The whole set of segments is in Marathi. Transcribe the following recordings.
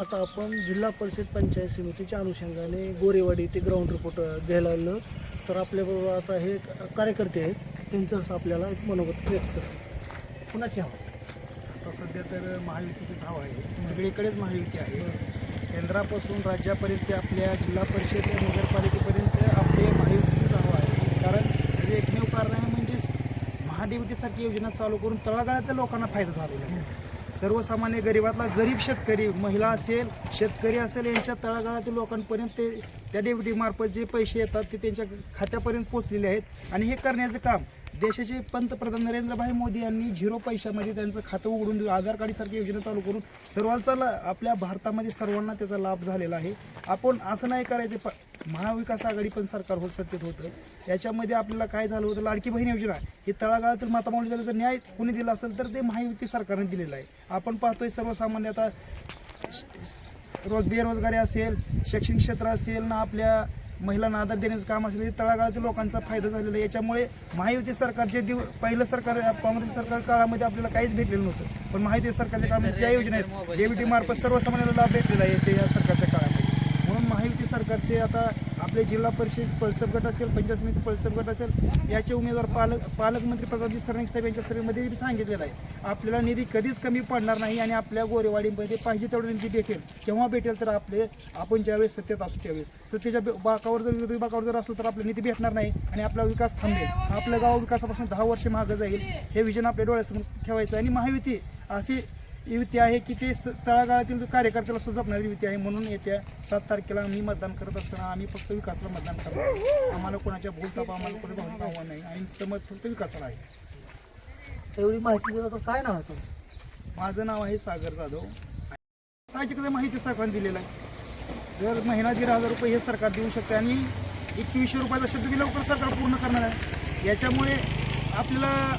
आता आपण जिल्हा परिषद पंचायत समितीच्या अनुषंगाने गोरेवाडी ते ग्राउंड रिपोर्ट घ्यायला आलो तर आपल्याबरोबर आता हे कार्यकर्ते आहेत. त्यांचंच आपल्याला एक मनोगत व्यक्त करतो कुणाची हवं? आता सध्या तर महायुतीचीच हवा आहे. सगळीकडेच महायुती आहे. केंद्रापासून राज्यापर्यंत ते आपल्या जिल्हा परिषद नगरपालिकेपर्यंत आपले महायुतीचीच हवा आहे. कारण हे एकमेव कारण आहे म्हणजेच महाडीवतीसारखी योजना चालू करून तळागाळातल्या लोकांना फायदा झालेला आहे. सर्वसामान्य गरिबातला गरीब शेतकरी महिला असेल शेतकरी असेल यांच्या तळागाळातील लोकांपर्यंत ते त्या डेबिटीमार्फत जे पैसे येतात ते त्यांच्या खात्यापर्यंत पोचलेले आहेत. आणि हे करण्याचं काम देशाचे पंतप्रधान नरेंद्रभाई मोदी यांनी झिरो पैशामध्ये त्यांचं खातं उघडून दिलं. आधार कार्डसारखी योजना चालू करून सर्वांचा आपल्या भारतामध्ये सर्वांना त्याचा लाभ झालेला आहे. आपण असं नाही करायचं प महाविकास आघाडी पण सरकार होत सत्तेत होतं. याच्यामध्ये आपल्याला काय झालं होतं? लाडकी बहीण योजना. ही तळागाळातील मातामाऊलीला जर न्याय कोणी दिला असेल तर ते महायुती सरकारने दिलेलं आहे. आपण पाहतोय सर्वसामान्य आता रोज बेरोजगारी असेल शैक्षणिक क्षेत्र असेल ना आपल्या महिलांना आधार देण्याचं काम असेल हे तळागाळातील लोकांचा फायदा झालेला आहे. याच्यामुळे महायुती सरकार जे दिव पहिलं सरकार काँग्रेस सरकार काळामध्ये आपल्याला काहीच भेटलेलं नव्हतं. पण महायुती सरकारच्या कामात ज्या योजना आहेत डेबिटी मार्फत सर्वसामान्याला लाभ भेटलेला आहे ते या सरकारच्या काळामध्ये. महायुती सरकारचे आता आपले जिल्हा परिषद पळसप गट असेल पंचायत समिती पळसप गट असेल याचे उमेदवार पालक पालकमंत्री प्रतापजी सरनाईक साहेब यांच्या सभेमध्ये सांगितलेलं आहे. आपल्याला निधी कधीच कमी पडणार नाही आणि आपल्या गोरेवाडीमध्ये पाहिजे तेवढा निधी भेटेल. केव्हा भेटेल तर आपले आपण ज्यावेळेस सत्तेत असू त्यावेळेस. सत्तेच्या बाकावर जर विरोधी बाकावर जर असलो तर आपला निधी भेटणार नाही आणि आपला विकास थांबेल. आपलं गाव विकासापासून दहा वर्ष मागं जाईल. हे विजन आपल्या डोळ्यासमोर ठेवायचं आणि महायुती अशी युती आहे की ते तळागाळातील कार्यकर्त्याला सुजपणारी युती आहे म्हणून येत्या सात तारखेला आम्ही मतदान करत असताना आम्ही फक्त विकासाला मतदान करणार आम्हाला कोणाच्या भूलताप आम्हाला कोणी भावना आव्हान नाही. आणि मत फक्त विकासाला आहे. एवढी माहिती दिलं तर काय नाव आहे तुमचं? माझं नाव आहे सागर जाधव. साहजिकच माहिती सरकारने दिलेलं आहे. जर महिना दीड हजार रुपये हे सरकार देऊ शकते आणि एकवीसशे रुपयाचा शब्द लवकर सरकार पूर्ण करणार आहे. याच्यामुळे आपल्याला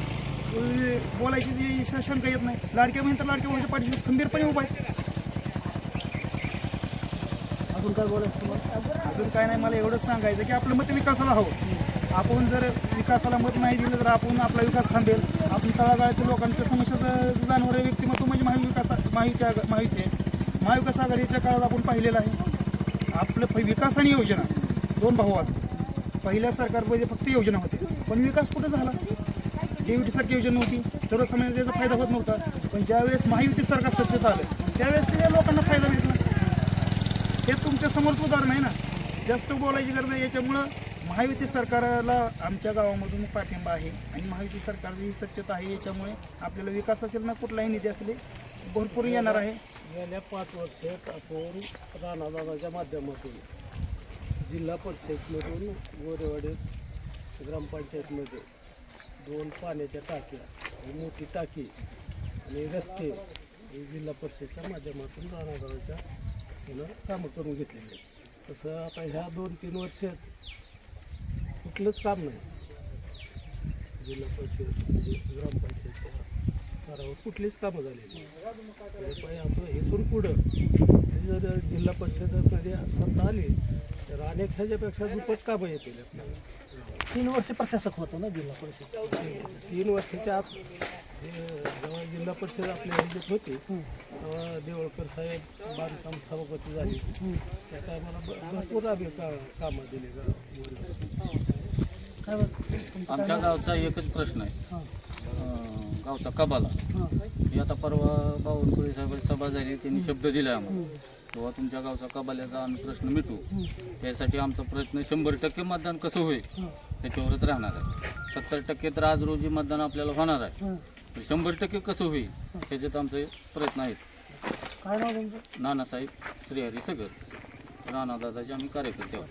बोलायची जी शंका येत नाही. लाडक्या बहीण तर लाडक्या बहिणीच्या पाठीशी खंबीरपणे उभा आहे अजून काय बोलायचं तुम्हाला? अजून काय नाही मला एवढंच सांगायचं की आपलं मत विकासाला हवं. आपण जर विकासाला मत नाही दिलं तर आपण आपला विकास थांबेल. आपण तळागाळातील लोकांच्या समस्याचं जाणणारे व्यक्तिमत्व म्हणजे महाविकास माहिती माहिती आहे. महाविकास आघाडीच्या काळात आपण पाहिलेलं आहे. आपलं प- विकास आणि योजना दोन भाऊ असतात. पहिल्या सरकारमध्ये फक्त योजना होते पण विकास कुठं झाला? सारखी योजना नव्हती. सर्वसामान्य त्याचा फायदा होत नव्हता. पण ज्यावेळेस महायुती सरकार सत्तेत आलं त्यावेळेस त्या लोकांना फायदा भेटला. हे तुमच्या समोरचं उदाहरण आहे ना? जास्त बोलायची गरज नाही. याच्यामुळं महायुती सरकारला आमच्या गावामधून पाठिंबा आहे आणि महायुती सरकारची ही सत्यता आहे. याच्यामुळे आपल्याला विकास असेल ना कुठलाही निधी असेल भरपूर येणार आहे. गेल्या पाच वर्षात आपण राणादादाच्या माध्यमातून जिल्हा परिषदमधून गोरेवाडी ग्रामपंचायतमध्ये दोन पाण्याच्या टाक्या ही मोठी टाकी आणि रस्ते हे जिल्हा परिषदच्या माध्यमातून राणादादाच्या कामं करून घेतलेली आहेत. तसं आता ह्या दोन तीन वर्षात कुठलंच काम नाही. जिल्हा परिषद म्हणजे ग्रामपंचायतच्या स्तरावर कुठलीच कामं झालेली नाही. म्हणजे इथून पुढं जर जिल्हा परिषदेमध्ये सत्ता आली तर अनेक ह्याच्यापेक्षा खूपच कामं येतील. आपल्याला तीन वर्ष प्रशासक होतो ना जिल्हा परिषद? तीन वर्षाच्या आत जेव्हा जिल्हा परिषद आपल्या ह्याच्यात होती तेव्हा देवळकर साहेब बांधकाम सभापती झाले. त्या टायमाला भरपूर आम्ही का कामं दिली काय आमच्या गावचा एकच प्रश्न आहे. अं, गावचा कबाला. ही. आता परवा बावनकुळे साहेबांची सभा झाली त्यांनी शब्द दिला आम्हाला. तेव्हा तुमच्या गावचा कबाल्याचा आम्ही प्रश्न मिटू. त्यासाठी आमचा प्रयत्न शंभर टक्के मतदान कसं होईल? त्याच्यावरच राहणार आहे. सत्तर टक्के तर आज रोजी मतदान आपल्याला होणार आहे. शंभर टक्के कसं होईल त्याच्यात आमचे प्रयत्न आहेत. काय नाव तुमचं? नानासाहेब श्रीहरी सगर राणादादाचे आम्ही कार्यकर्ते आहोत.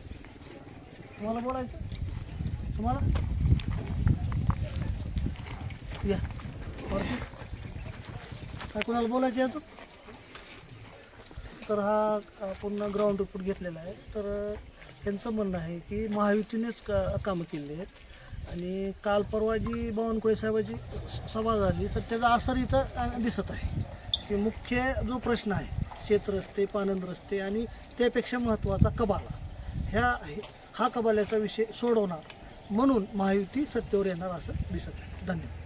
तुम्हाला बोलायचं? तुम्हाला? या. काय कोणाला बोलायचं आहे तर हा आपण ग्राउंड रिपोर्ट घेतलेला आहे. तर त्यांचं म्हणणं आहे की महायुतीनेच का कामं केली आहेत. आणि काल परवा जी बावनकुळे साहेबाची सभा झाली तर त्याचा असर इथं दिसत आहे. की मुख्य जो प्रश्न आहे शेतरस्ते पानंद रस्ते आणि त्यापेक्षा महत्त्वाचा कबाला. ह्या हा कबाल्याचा विषय सोडवणार. म्हणून महायुती सत्तेवर येणार असं दिसत आहे. धन्यवाद.